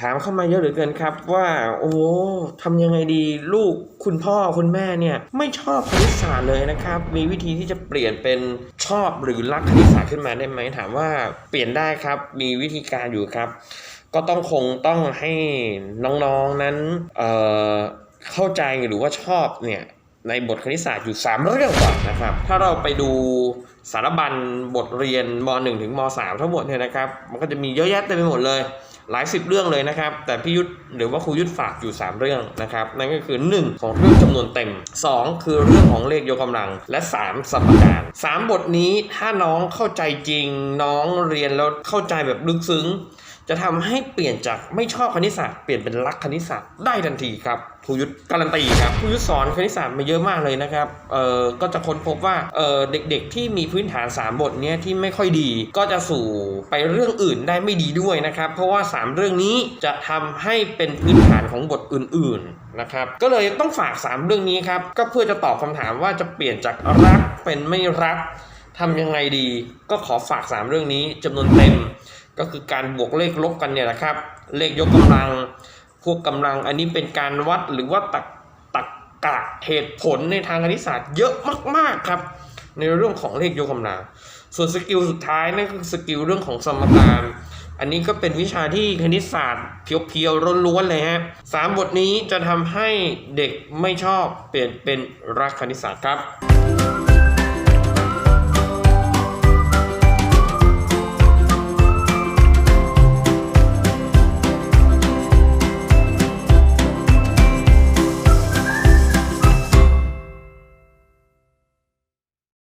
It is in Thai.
ถามเข้ามาเยอะเหลือเกินครับว่า โอ้ทำยังไงดีลูกคุณพ่อคุณแม่เนี่ย ไม่ชอบคณิตศาสตร์เลยนะครับ มีวิธีที่จะเปลี่ยนเป็นชอบหรือรักคณิตศาสตร์ขึ้นมาได้ไหมถามว่าเปลี่ยนได้ครับมีวิธีการอยู่ครับ ก็ต้องคงต้องให้น้องๆนั้นเเข้าใจหรือว่าชอบเนี่ยในบทคณิตศาสตร์อยู่ 3 เรื่องก่อนนะครับ ถ้าเราไปดูสารบัญบทเรียนม .1 ถึงม .3 ทั้งหมดเนี่ยนะครับ มันก็จะมีเยอะแยะเต็มไปหมดเลย หลายสิบเรื่องเลยนะครับ แต่พี่ยุทธหรือว่าครูยุทธฝากอยู่ 3 เรื่องนะครับ นั่นก็คือ 1 ของเรื่องจำนวนเต็ม 2 คือเรื่องของเลขยกกำลัง และ 3 สมการ3บทนี้ถ้าน้องเข้าใจจริง น้องเรียนแล้วเข้าใจแบบลึกซึ้ง จะทำให้เปลี่ยนจากไม่ชอบคณิตศาสตร์เปลี่ยนเป็นรักคณิตศาสตร์ได้ทันทีครับครูยุทธการันตีครับครูยุทธสอนคณิตศาสตร์มาเยอะมากเลยนะครับเอ่อก็จะค้นพบว่าเอ่อเด็กๆ ที่มีพื้นฐาน 3 บทเนี้ยที่ไม่ค่อยดี ก็จะสู่ไปเรื่องอื่นได้ไม่ดีด้วยนะครับ เพราะว่า 3 เรื่องนี้จะทำให้เป็นพื้นฐานของบทอื่นๆนะครับก็เลยต้องฝาก 3 เรื่องนี้ครับก็เพื่อจะตอบคำถามว่าจะเปลี่ยนจากรักเป็นไม่รักทำยังไงดีก็ขอฝาก 3 เรื่องนี้จำนวนเต็ม ก็คือการบวกเลขลบกันเนี่ยแหละครับ เลขยกกำลัง พวกกำลังอันนี้เป็นการวัดหรือว่าตักตักกะเหตุผลในทางคณิตศาสตร์เยอะมากๆครับ ในเรื่องของเลขยกกำลัง ส่วนสกิลสุดท้ายนั่นคือสกิลเรื่องของสมการอันนี้ก็เป็นวิชาที่คณิตศาสตร์เพียวๆล้วนๆเลยฮะสามบทนี้จะทำให้เด็กไม่ชอบเปลี่ยนเป็นรักคณิตศาสตร์ครับ